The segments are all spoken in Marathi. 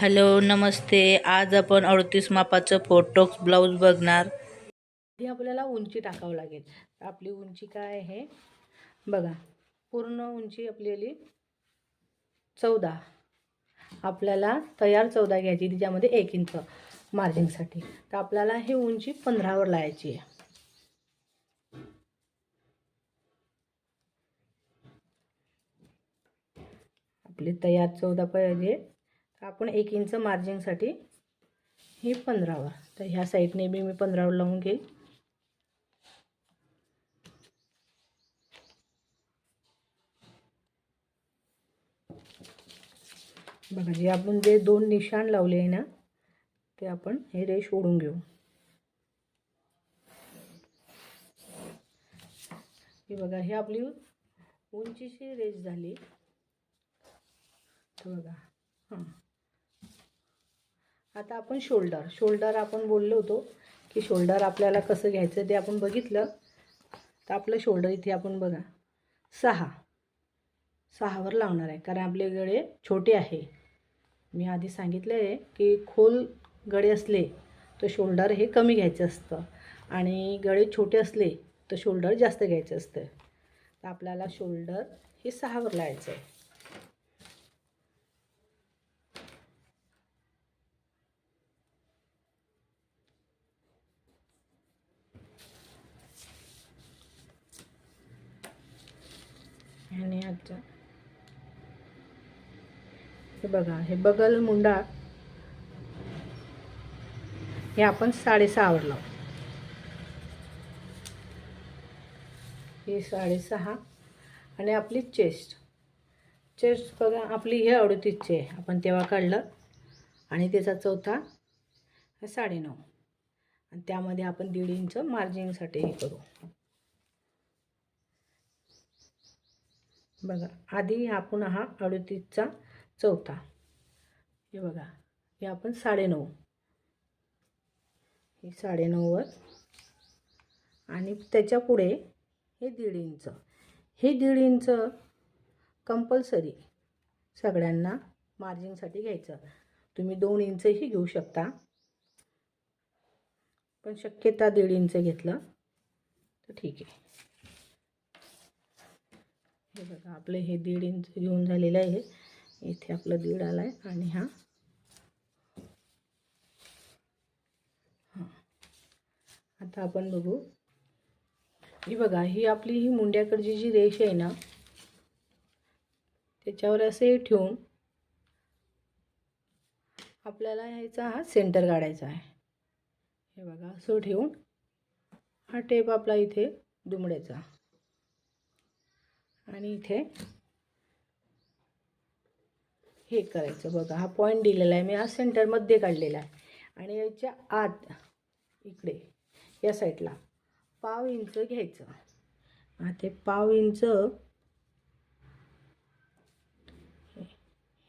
हॅलो नमस्ते. आज आपण अडतीस मापाचं फोटोक्स ब्लाऊज बघणार. आधी आपल्याला उंची टाकावं लागेल. आपली उंची काय आहे? बघा पूर्ण उंची आपल्याली चौदा. आपल्याला तयार चौदा घ्यायची तिच्यामध्ये एक इंच मार्जिंगसाठी तर आपल्याला ही उंची पंधरावर लावायची आहे. आपली तयार चौदा पाहिजे. तर आपण एक इंच मार्जिंगसाठी ही पंधरावर तर ह्या साईडने बी मी पंधरावर लावून घेईल. बघा जे आपण जे दोन निशाण लावले आहे ना ते आपण हे रेश ओढून घेऊ. हे बघा हे आपली उंचीची रेश झाली. तर बघा हां. आता आपण शोल्डर शोल्डर आपण बोललो होतो की शोल्डर आपल्याला कसं घ्यायचं ते आपण बघितलं. तर आपलं शोल्डर इथे आपण बघा. सहा. सहावर लावणार आहे कारण आपले गळे छोटे आहे. मी आधी सांगितलं आहे की खोल गळे असले तर शोल्डर हे कमी घ्यायचं असतं आणि गळे छोटे असले तर शोल्डर जास्त घ्यायचं असतं. तर आपल्याला शोल्डर हे सहावर लावायचं आहे आणि आता हे बघा हे बगल मुंडा. हे आपण साडेसहावर लावू. हे साडेसहा. आणि आपली चेस्ट चेस्ट बघा आपली हे अडतीसची आहे. आपण तेव्हा काढलं. आणि त्याचा चौथा हे साडेनऊ. आणि त्यामध्ये आपण दीड इंच मार्जिंगसाठी हे करू. बघा आधी आपण हा अडतीसचा चौथा. हे बघा हे आपण साडेनऊ. हे साडेनऊवर. आणि त्याच्या पुढे हे दीड इंच. हे दीड इंच कंपल्सरी सगळ्यांना मार्जिंगसाठी घ्यायचं. तुम्ही दोन इंचही घेऊ शकता. पण शक्यता दीड इंच घेतलं तर ठीक आहे. हे बघा आपलं हे दीड इंच घेऊन झालेलं आहे. इथे आपलं दीड आला आहे आणि हा. हां. आता आपण बघू. ही बघा ही आपली ही मुंड्याकडची जी रेष आहे ना त्याच्यावर असे ठेवून आपल्याला ह्याचा हा सेंटर काढायचा आहे. हे बघा असं ठेवून हा टेप आपला इथे दुमड्याचा. आणि इथे हे करायचं. बघा हा पॉईंट दिलेला आहे. मी हा सेंटरमध्ये काढलेला आहे. आणि याच्या आत इकडे या साईडला पाव इंच घ्यायचं. हा ते पाव इंच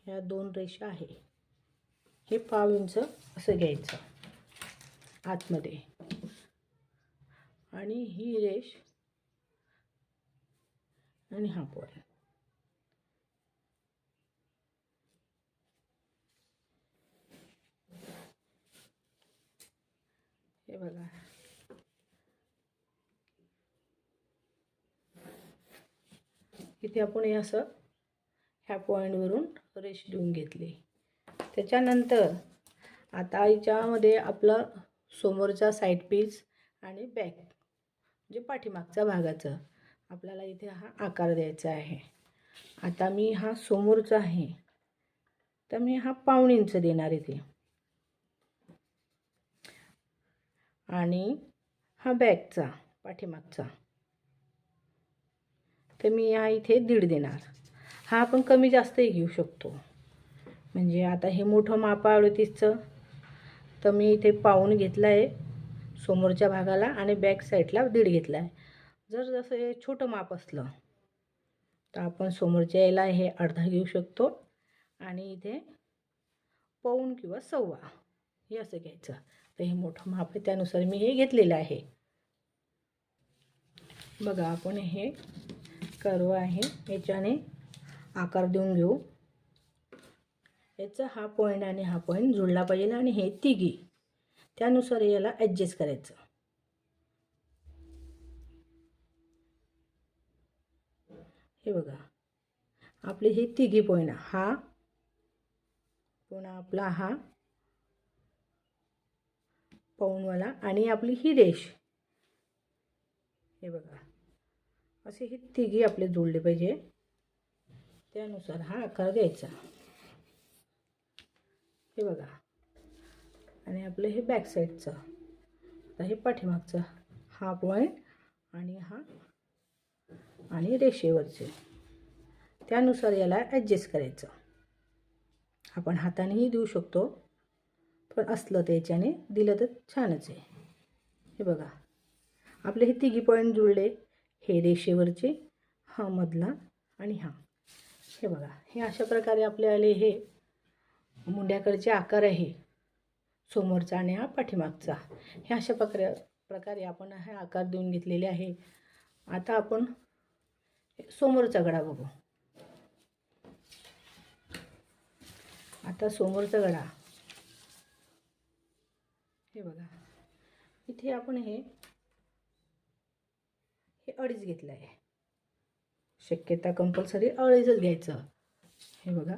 ह्या दोन रेषा आहे. हे पाव इंच असं घ्यायचं आतमध्ये. आणि ही रेष आणि हा पॉईंट हे बघा. इथे आपण हे असं ह्या पॉईंटवरून रेश देऊन घेतली. त्याच्यानंतर आता याच्यामध्ये आपलं समोरचा साईड पीस आणि बॅक म्हणजे पाठीमागचा भागाचं आपल्याला इथे हा आकार द्यायचा आहे. आता मी हा समोरचा आहे. तर मी हा पाऊण इंच देणार इथे. आणि हा बॅकचा पाठीमागचा. तर मी या इथे दीड देणार. हा आपण कमी जास्तही घेऊ शकतो. म्हणजे आता हे मोठं माप अडतीसचं. तर मी इथे पाऊन घेतलं आहे समोरच्या भागाला आणि बॅक साईडला दीड घेतला आहे जर जसं हे छोटं माप असलं तर आपण समोरच्या याला हे अर्धा घेऊ शकतो. आणि इथे पाऊन किंवा सव्वा हे असं घ्यायचं. तर हे मोठं माप आहे त्यानुसार मी हे घेतलेलं आहे. बघा आपण हे कर्व आहे याच्याने आकार देऊन घेऊ. याचा हा पॉईंट आणि हा पॉईंट जुळला पाहिजे आणि हे तिघी. त्यानुसार याला ॲडजस्ट करायचं. हे बघा आपले हे तिघी पॉईंट हा पुन्हा आपला हा पाऊनवाला आणि आपली ही रेष. हे बघा. असे हे तिघी आपले जोडले पाहिजे. त्यानुसार हा आकार द्यायचा. हे बघा. आणि आपलं हे बॅक साईडचं आता हे पाठीमागचं हा पॉईंट आणि हा आणि रेषेवरचे. त्यानुसार याला ॲडजस्ट करायचं. आपण हातानेही देऊ शकतो. पण असलं त्याच्याने दिलं तर छानच आहे. हे बघा. आपले हे तिघी पॉईंट जुळले. हे रेषेवरचे हा मधला आणि हा. हे बघा. हे अशा प्रकारे आपले आले हे. मुंड्याकडचे आकार आहे. समोरचा आणि हा पाठीमागचा. हे अशा प्रकारे प्रकारे आपण हे आकार देऊन घेतलेले आहे. आता आपण समोरचा गडा बघू. आता समोरचा गडा. हे बघा. इथे आपण हे हे अडीच घेतलं आहे. शक्यता कंपल्सरी अडीचच घ्यायचं. हे बघा.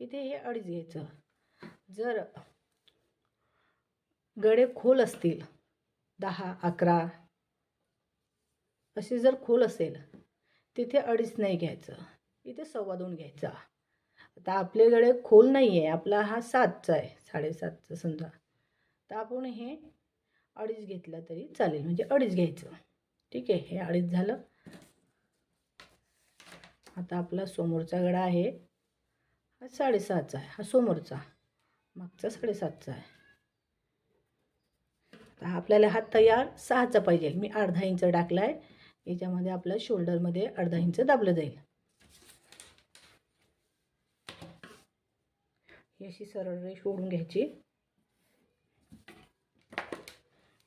इथे हे अडीच घ्यायचं. जर गडे खोल असतील दहा अकरा असे जर खोल असेल तिथे अडीच नाही घ्यायचं. इथे सव्वा दोन घ्यायचा. आता आपले गडे खोल नाही आहे आपला हा सातचा आहे साडेसातचा समजा. तर आपण हे अडीच घेतलं तरी चालेल. म्हणजे अडीच घ्यायचं. ठीक आहे हे अडीच झालं. आता आपला समोरचा गडा आहे. हा साडेसहाचा आहे. हा समोरचा. मागचा साडेसातचा आहे. आता आपल्याला हा तयार सहाचा पाहिजे. मी अर्धा इंच टाकला आहे याच्यामध्ये आपल्या शोल्डरमध्ये अर्धा इंच दाबलं जाईल. ही अशी सरळ रेष ओढून घ्यायची.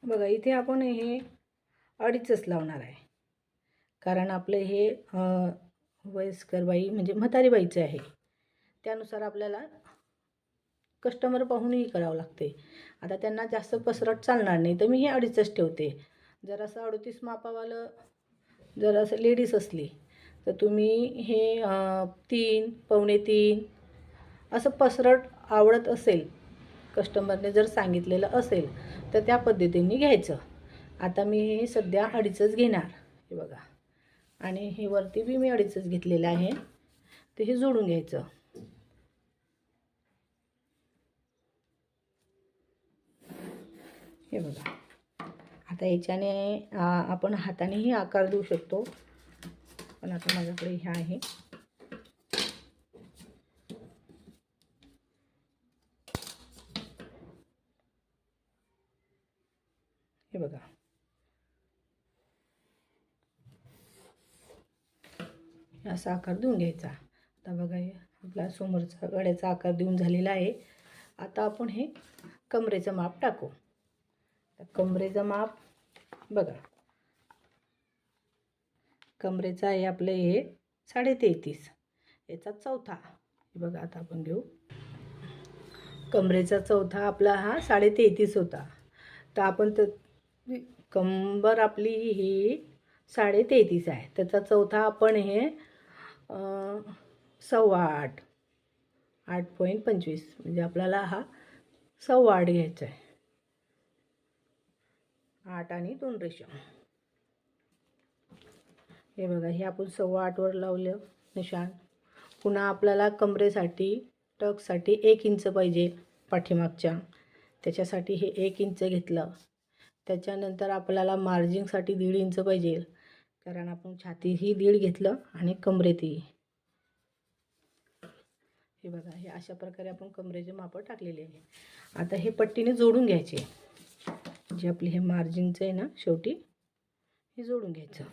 बघा इथे आपण हे अडीचच लावणार आहे. कारण आपलं हे वयस्कर बाई म्हणजे म्हातारी बाईचं आहे. त्यानुसार आपल्याला कस्टमर पाहूनही करावं लागते. आता त्यांना जास्त पसरट चालणार नाही तर मी हे अडीचच ठेवते. जर असं अडतीस मापावालं जर असं लेडीज असली तर तुम्ही हे तीन पावणे तीन असं पसरट आवडत असेल कस्टमरने जर सांगितलेलं असेल तर त्या पद्धतीने घ्यायचं. आता मी हे सध्या अडीचच घेणार. हे बघा. आणि हे वरती बी मी अडीचच घेतलेलं आहे. ते हे जोडून घ्यायचं. हे बघा. आता याच्याने आपण हातानेही आकार देऊ शकतो. पण आता माझ्याकडे ह्या आहे हे बघा हे असा आकार देऊन घ्यायचा. आता बघा आपला समोरचा गड्याचा आकार देऊन झालेला आहे. आता आपण हे कमरेचं माप टाकू. तर कमरेचं माप बघा. कमरेचं आहे आपलं हे साडे तेहतीस याचा चौथा. हे बघा आता आपण घेऊ. कमरेचा चौथा आपला हा साडे तेहतीस होता. तर आपण तर कंबर आपली ही साडे तेहतीस आहे. त्याचा चौथा आपण हे सव्वा आठ. आठ पॉईंट पंचवीस. म्हणजे आपल्याला हा सव्वा आठ घ्यायचा आहे. आठ आणि दोन रेषा. हे बघा हे आपण सव्वा आठवर लावलं निशाण. पुन्हा आपल्याला कमरेसाठी टकसाठी एक इंच पाहिजे पाठीमागच्या. त्याच्यासाठी हे एक इंच घेतलं. त्याच्यानंतर आपल्याला मार्जिंगसाठी दीड इंच पाहिजे. कारण आपण छातीही दीड घेतलं आणि कमरेतही. हे बघा हे अशा प्रकारे आपण कमरेचे मापं टाकलेले आहे आता हे पट्टीने जोडून घ्यायचे. जे आपले हे मार्जिनचं आहे ना शेवटी हे जोडून घ्यायचं.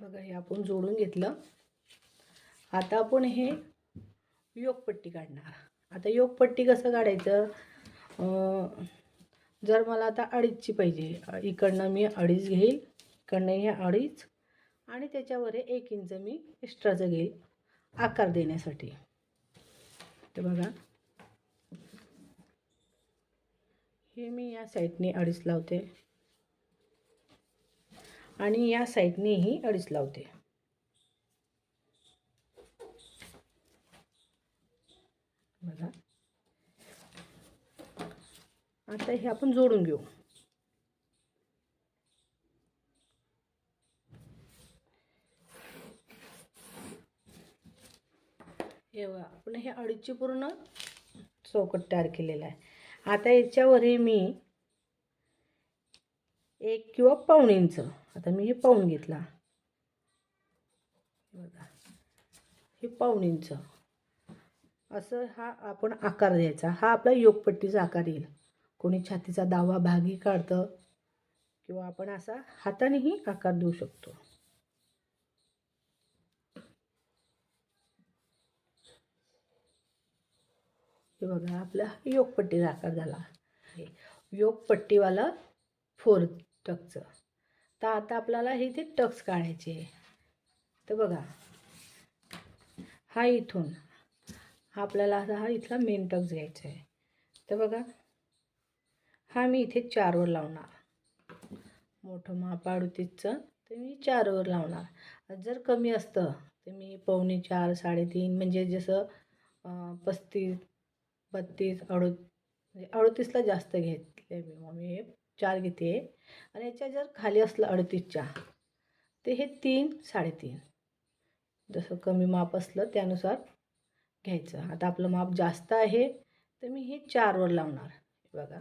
बघा हे आपण जोडून घेतलं. आता आपण हे योगपट्टी काढणार. आता योगपट्टी कसं काढायचं? जर मला आता अडीचची पाहिजे इकडनं मी अडीच घेईल इकडनं हे अडीच आणि त्याच्यावर एक इंच मी एक्स्ट्राचं घेईल आकार देण्यासाठी. ते बघा. हे मी या साईडने अडीच लावते. आणि या साईडनेही अडीच लावते. बघा. आता हे आपण जोडून घेऊ. हे बघा आपण हे अडीचशे पूर्ण चौकट तयार केलेला आहे. आता याच्यावरही मी एक किंवा पाऊण इंच आता मी हे पाऊण घेतला. बघा हे पाऊण इंच. असं हा आपण आकार द्यायचा. हा आपला योगपट्टीचा आकार येईल. कोणी छातीचा दावा भागी काढतं किंवा आपण असा हातानेही आकार देऊ शकतो. हे बघा आपला योगपट्टीचा आकार झाला. योगपट्टीवाला फोर टक्सचं तर आता आपल्याला हे ते टक्स काढायचे तर बघा हा इथून हा आपल्याला असा हा इथला मेन टक्स घ्यायचा आहे. तर बघा हा मी इथे चारवर लावणार. मोठं माप तर मी चारवर लावणार. जर कमी असतं तर मी पावणे चार साडेतीन म्हणजे जसं पस्तीस बत्तीस अडो म्हणजे अडतीसला जास्त घेतले मी. मग मी हे चार घेते. आणि याच्या जर खाली असलं अडतीसच्या ते हे तीन साडेतीन. जसं कमी माप असलं त्यानुसार घ्यायचं. आता आपलं माप जास्त आहे तर मी हे चारवर लावणार. हे बघा.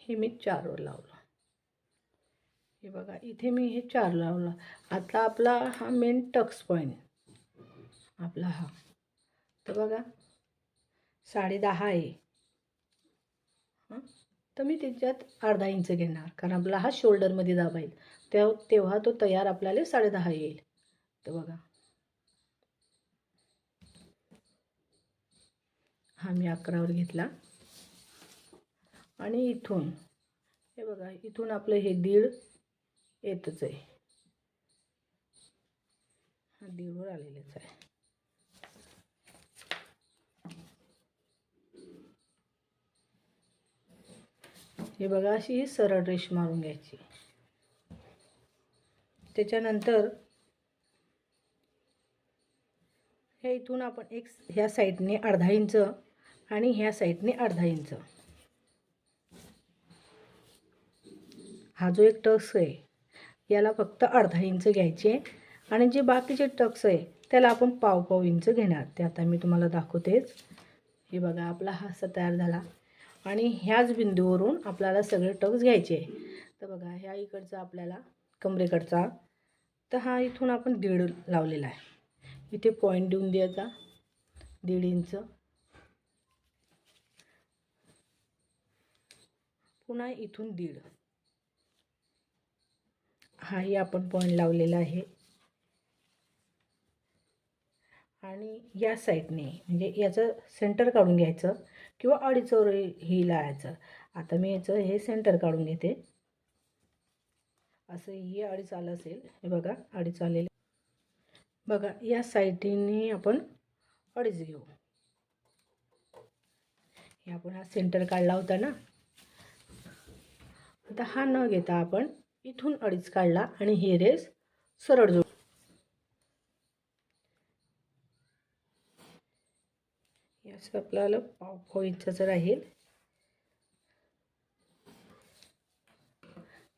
हे मी चारवर लावलं. हे बघा इथे मी हे चार लावलं. आता आपला हा मेन टक्स पॉईंट आपला हा. तर बघा साडे दहा आहे. हां? तर मी त्याच्यात अर्धा इंच घेणार कारण आपला हा शोल्डरमध्ये दाबाईल तेव्हा तेव्हा तो तयार आपल्याला साडेदहा येईल. तर बघा. हा मी अकरावर घेतला. आणि इथून हे बघा इथून आपलं हे दीड येतच आहे. हा दीडवर आलेलंच आहे. हे बघा अशी ही सरळ रेष मारून घ्यायची. त्याच्यानंतर हे इथून आपण एक ह्या साईडने अर्धा इंच आणि ह्या साईडने अर्धा इंच. हा जो एक टक्स आहे याला फक्त अर्धा इंच घ्यायचे आणि जे बाकीचे टक्स आहे त्याला आपण पाव पाव इंच घेणार. ते आता मी तुम्हाला दाखवतेच. हे बघा आपला हा असा तयार झाला. आणि ह्याच बिंदूवरून आपल्याला सगळे टक्स घ्यायचे. तर बघा ह्या इकडचं आपल्याला कमरेकडचा तर हा इथून आपण दीड लावलेला आहे. इथे पॉईंट देऊन द्यायचा दीड इंच. पुन्हा इथून दीड. हाही आपण पॉईंट लावलेला आहे. आणि या साईडने म्हणजे याचं सेंटर काढून घ्यायचं किंवा अडीचवर ही लावायचं. आता मी याचं हे सेंटर काढून घेते. असं हे अडीच आलं असेल. हे बघा अडीच आलेले. बघा या साईडने आपण अडीच घेऊ. हे आपण हा सेंटर काढला होता ना? आता हा न घेता आपण इथून अडीच काढला आणि हे रेस सरळ जोड. याचं आपल्याला पाव पाव इंचाचं राहील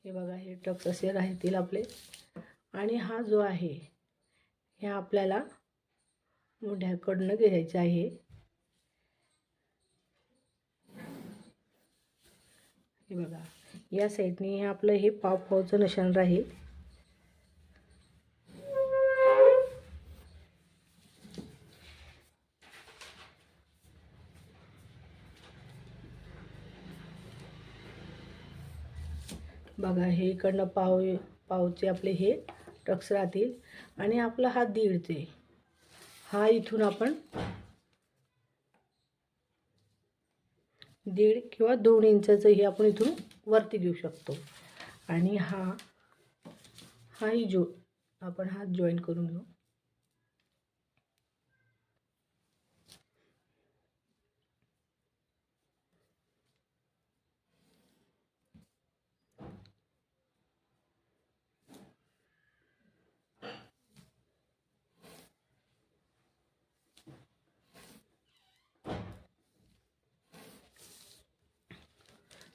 हे बघा हे टक्स असे राहतील आपले. आणि हा जो आहे हे आपल्याला मोठ्याकडनं घ्यायचा आहे. हे बघा या साईडने हे आपलं हे पाव पावचं निशाण राहील. बघा हे इकडनं पाव पावचे आपले हे टक्स राहतील आणि आपला हा दीडचे हा इथून आपण दीड किंवा दोन इंचाचंही आपण इथून वरती घेऊ शकतो. आणि हा हाही जो आपण हात जॉईन करून घेऊ.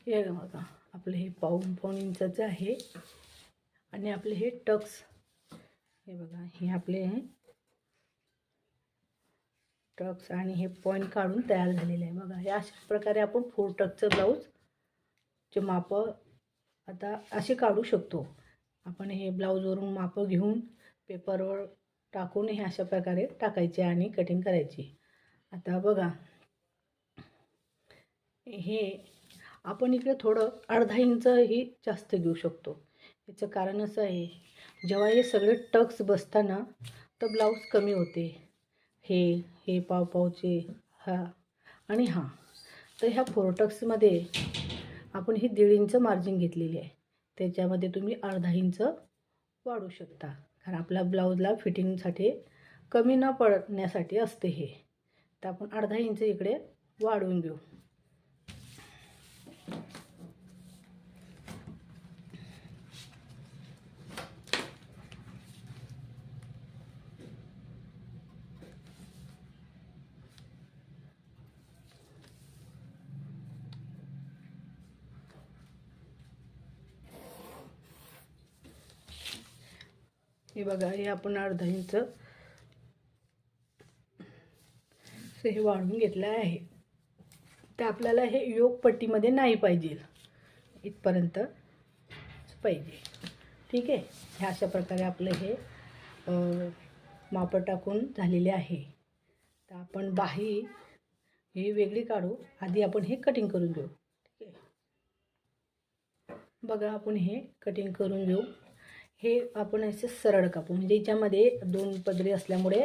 हे बघा आपलं हे पाऊन पाऊन इंचाचं आहे. आणि आपले हे टक्स हे बघा हे आपले टक्स आणि हे पॉईंट काढून तयार झालेले आहे. बघा हे अशा प्रकारे आपण फोर टक्सचं ब्लाऊजचे मापं आता असे काढू शकतो. आपण हे ब्लाऊजवरून मापं घेऊन पेपरवर टाकून हे अशा प्रकारे टाकायचे आणि कटिंग करायची. आता बघा हे आपण इकडे थोडं अर्धा इंचही जास्त घेऊ शकतो. याचं कारण असं आहे जेव्हा हे सगळे टक्स बसताना तर ब्लाऊज कमी होते. हे हे पावपावचे हा आणि हा. तर ह्या फोर टक्समध्ये आपण ही दीड इंच मार्जिन घेतलेली आहे. त्याच्यामध्ये तुम्ही अर्धा इंच वाढू शकता. कारण आपल्या ब्लाऊजला फिटिंगसाठी कमी न पडण्यासाठी असते हे. तर आपण अर्धा इंच इकडे वाढवून घेऊ. हे बघा हे आपण अर्धा इंच हे वाढवून घेतलं आहे. तर आपल्याला हे योगपट्टीमध्ये नाही पाहिजे. इथपर्यंत पाहिजे. ठीक आहे? ह्या अशा प्रकारे आपलं हे अ, मापं टाकून झालेले आहे. तर आपण बाही ही वेगळी काढू. आधी आपण हे कटिंग करून घेऊ. ठीक आहे? बघा आपण हे कटिंग करून घेऊ. हे आपण असे सरळ कापू. म्हणजे याच्यामध्ये दोन पदरी असल्यामुळे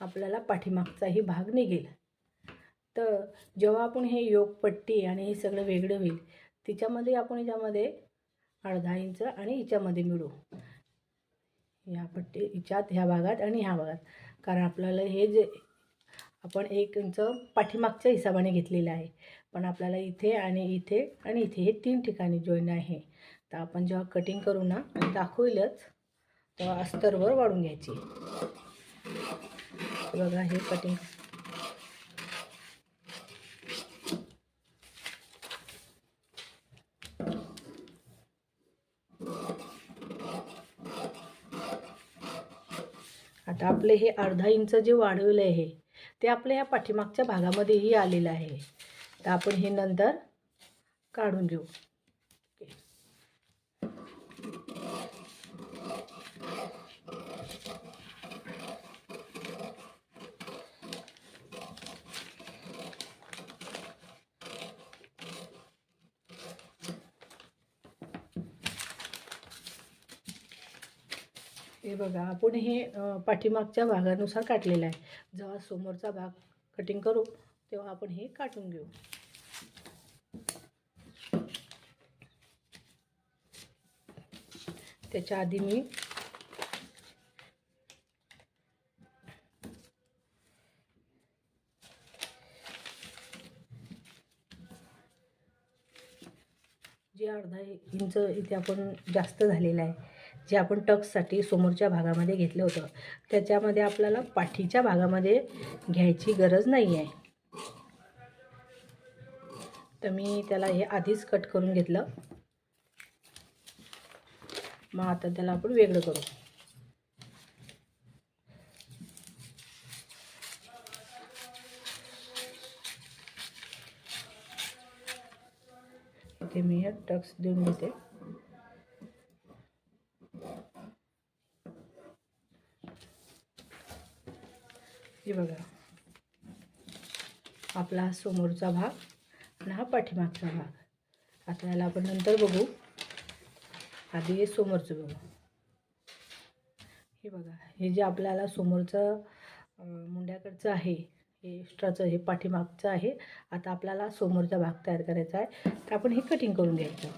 आपल्याला पाठीमागचाही भाग निघेल. तर जेव्हा आपण हे योगपट्टी आणि हे सगळं वेगळं होईल तिच्यामध्ये आपण याच्यामध्ये अर्धा इंच आणि हिच्यामध्ये मिळू. ह्या पट्टी हिच्यात ह्या भागात आणि ह्या भागात. कारण आपल्याला हे जे आपण एक इंच पाठीमागच्या हिशोबाने घेतलेलं आहे. पण आपल्याला इथे आणि इथे आणि इथे हे तीन ठिकाणी जॉईन आहे. तर आपण जेव्हा कटिंग करू ना दाखवलंच तेव्हा अस्तरवर वाढून घ्यायची. बघा हे कटिंग आता आपले हे अर्धा इंच जे वाढवलं आहे ते आपल्या ह्या पाठीमागच्या भागामध्येही आलेलं आहे. तर आपण हे नंतर काढून घेऊ. बघा आपण हे पाठीमागच्या भागानुसार काटलेलं आहे. जेव्हा समोरचा भाग कटिंग करू तेव्हा आपण हे काटून घेऊ. त्याच्या आधी मी जे अर्धा इंच इथे आपण जास्त झालेलं आहे जे आपण टक्ससाठी समोरच्या भागामध्ये घेतलं होतं त्याच्यामध्ये आपल्याला पाठीच्या भागामध्ये घ्यायची गरज नाही आहे तर मी त्याला हे आधीच कट करून घेतलं. मग आता त्याला आपण वेगळं करू. इथे मी हे टक्स देऊन घेते. हे बघा. आपला समोरचा भाग आणि हा पाठीमागचा भाग. आता याला आपण नंतर बघू. आधी हे समोरचं बघू. हे बघा हे जे आपल्याला समोरचं मुंड्याकडचं आहे हे एक्स्ट्राचं हे पाठीमागचं आहे आता आपल्याला समोरचा भाग तयार करायचा आहे तर आपण हे कटिंग करून घ्यायचं.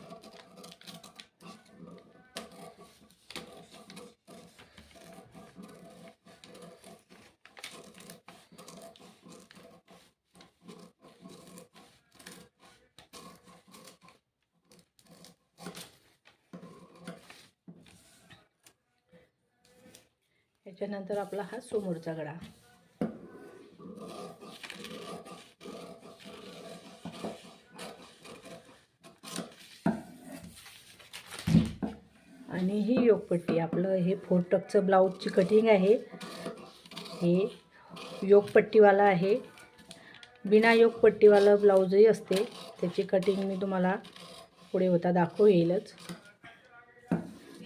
त्यानंतर आपला हा समोरचा गळा आणि ही योगपट्टी आपलं हे फोर टकचं ब्लाऊजची कटिंग आहे. हे योगपट्टीवाला आहे. बिना योगपट्टीवालं ब्लाऊजही असते. त्याची कटिंग मी तुम्हाला पुढे होता दाखवू येईलच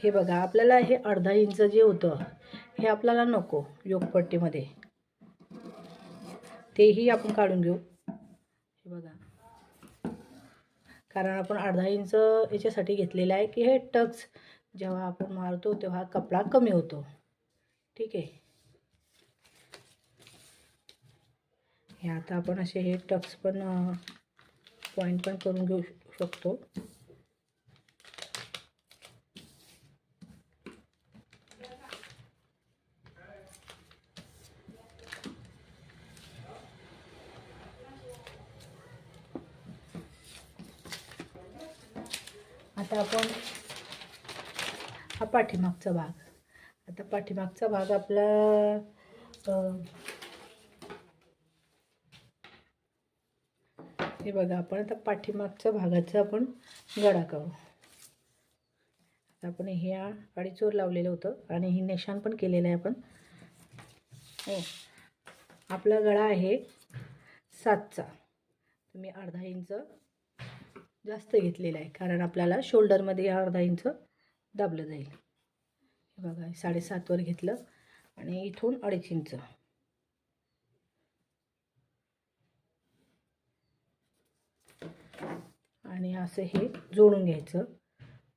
हे बघा आपल्याला हे अर्धा इंच जे होतं हे आपल्याला नको योगपट्टीमध्ये. तेही आपण काढून घेऊ. हे बघा. कारण आपण अर्धा इंच याच्यासाठी घेतलेलं आहे की हे टक्स. जेव्हा आपण मारतो तेव्हा कपडा कमी होतो. ठीक आहे. हे आता आपण असे हे टक्स पण पॉईंट पण करून घेऊ शकतो. आता आपण हा पाठीमागचा भाग. आता पाठीमागचा भाग आपला हे बघा आपण आता पाठीमागच्या भागाचा आपण गडा करू. आता आपण ह्या अडीचोर लावलेलं होतं आणि ही निशाण पण केलेलं आहे आपण. हो. आपला गळा आहे सातचा. तुम्ही अर्धा इंच जास्त घेतलेला आहे कारण आपल्याला शोल्डरमध्ये अर्धा इंच दाबलं जाईल. हे बघा साडेसातवर घेतलं आणि इथून अडीच इंच. आणि असं हे जोडून घ्यायचं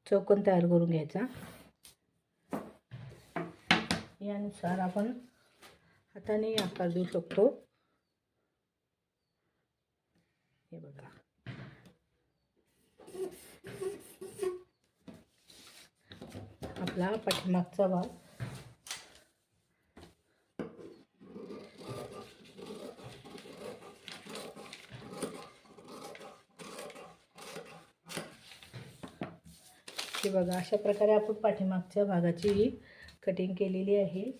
चौकन तयार करून घ्यायचा. यानुसार आपण हाताने आकार देऊ शकतो. हे बघा. आपला पाठीमागचा भाग. हे बघा अशा प्रकारे आपण पाठीमागच्या भागाची ही कटिंग केलेली आहे.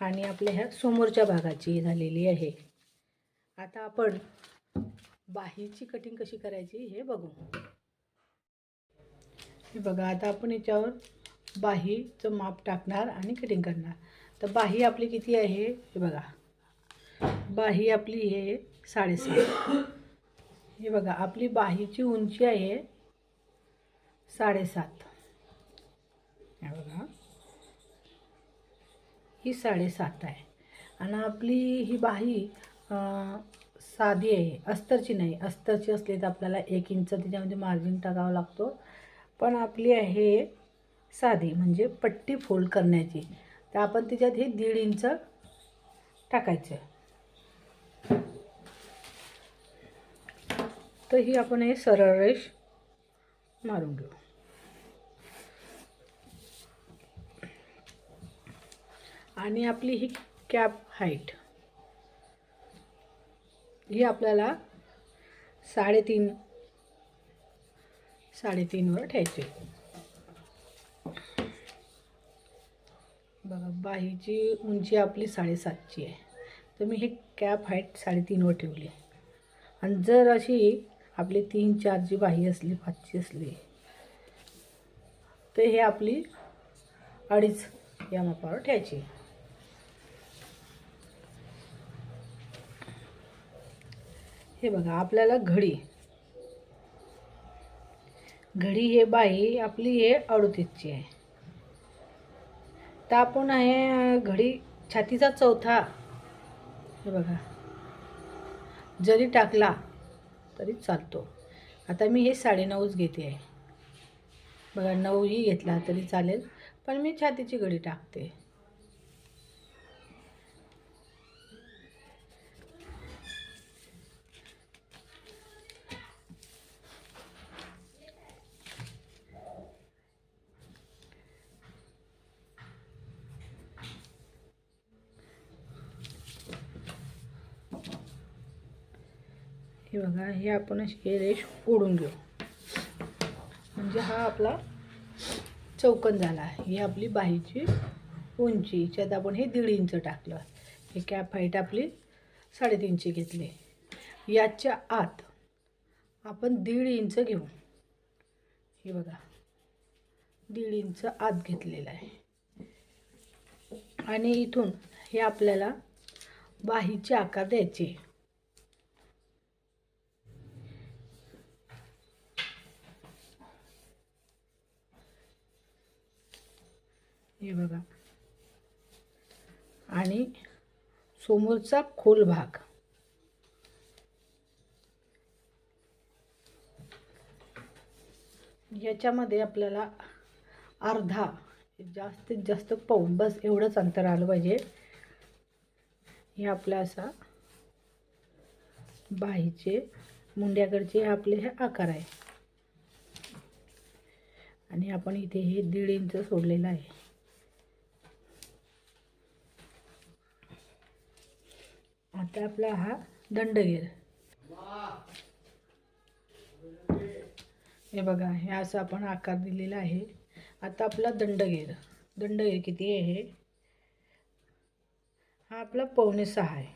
आणि आपल्या ह्या समोरच्या भागाची झालेली आहे. आता आपण बाहीची कटिंग कशी करायची हे बघू. हे बघा आता आपण याच्यावर बाहीचं माप टाकणार आणि कटिंग करणार. तर बाही आपली किती आहे? हे बघा. बाही आपली आहे साडेसात हे बघा आपली बाहीची उंची आहे साडेसात. हे बघा. ही साडेसात आहे. आणि आपली ही बाही साधी आहे अस्तरची नाही. अस्तरची असली तर आपल्याला एक इंच त्याच्यामध्ये मार्जिन टाकावं लागतो. पण आपली आहे साधी म्हणजे पट्टी फोल्ड करण्याची. तर आपण त्याच्यात हे दीड इंच टाकायचं. तर ही आपण हे सरळ रेष मारून घेऊ. आणि आपली ही कॅप हाईट ही आपल्याला साडेतीन साडेतीनवर ठेवायची. बघा बाहीची उंची आपली साडेसातची आहे. तर मी हे कॅप हाईट साडेतीनवर ठेवली आणि जर अशी आपली तीन चारची बाही असली पाचची असली तर हे आपली अडीच या मापावर ठेवायची हे बघा आपल्याला घडी. घडी हे बाई आपली हे अडतीसची आहे. तर आपण आहे घडी छातीचा चौथा. हे बघा. जरी टाकला तरी चालतो. आता मी हे साडेनऊच घेते. आहे बघा नऊही घेतला तरी चालेल पण मी छातीची घडी टाकते. हे बघा हे आपण अशी रेश रेष ओढून घेऊ. म्हणजे हा आपला चौकन झाला ही आपली बाहीची उंची याच्यात आपण हे दीड इंच टाकलं. हे कॅप हाईट आपली साडेतीनशे घेतली. याच्या आत आपण दीड इंच घेऊ. हे बघा दीड इंच आत घेतलेलं आहे. आणि इथून हे आपल्याला बाहीचे आकार द्यायचे. हे बघा. आणि समोरचा खोल भाग. याच्यामध्ये आपल्याला अर्धा जास्तीत जास्त पाऊन बस एवढंच अंतर आलं पाहिजे. हे आपला असा बाहीचे मुंड्याकडचे हे आपले हे आकार आहे. आणि आपण इथे हे दीड इंच सोडलेलं आहे. आता आपला हा दंडगीर. हे बघा हे असं आपण आकार दिलेला आहे. आता आपला दंडगीर. दंडगीर किती आहे? हा आपला पवणे सहा आहे.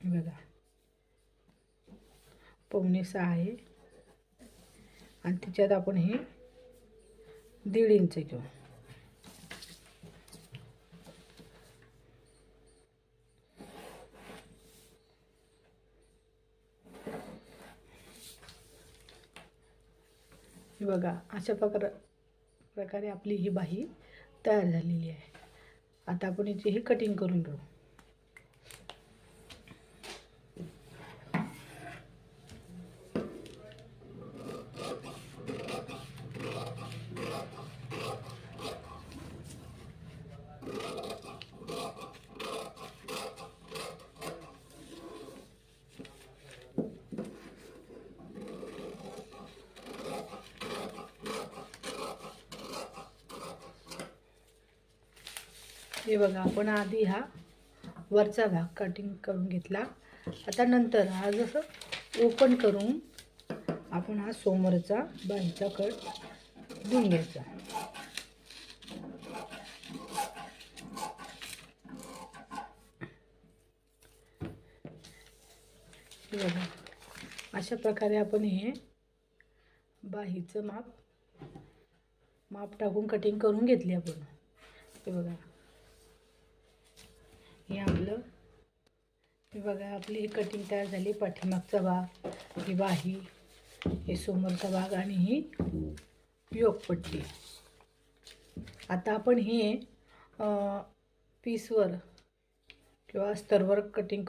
हे बघा. पावणे सहा आहे. आणि त्याच्यात आपण हे दीड इंच घेऊ हे बघा अशा प्रकार प्रकारे आपली ही बाही तयार झालेली आहे. आता आपण याची ही कटिंग करून घेऊ. हे बघा आपण आधी हा वरचा भाग कटिंग करून घेतला. आता नंतर हा जसं ओपन करून आपण हा समोरचा बाईचा कट देऊन घ्यायचा. हे बघा अशा प्रकारे आपण हे बाहीचं माप माप टाकून कटिंग करून घेतली आपण. हे बघा. हे आपलं. हे बघा आपली ही कटिंग तयार झाली. पाठीमागचा भाग ही बाही हे समोरचा भाग आणि ही योगपट्टी. आता आपण हे पीसवर किंवा अस्तरवर कटिंग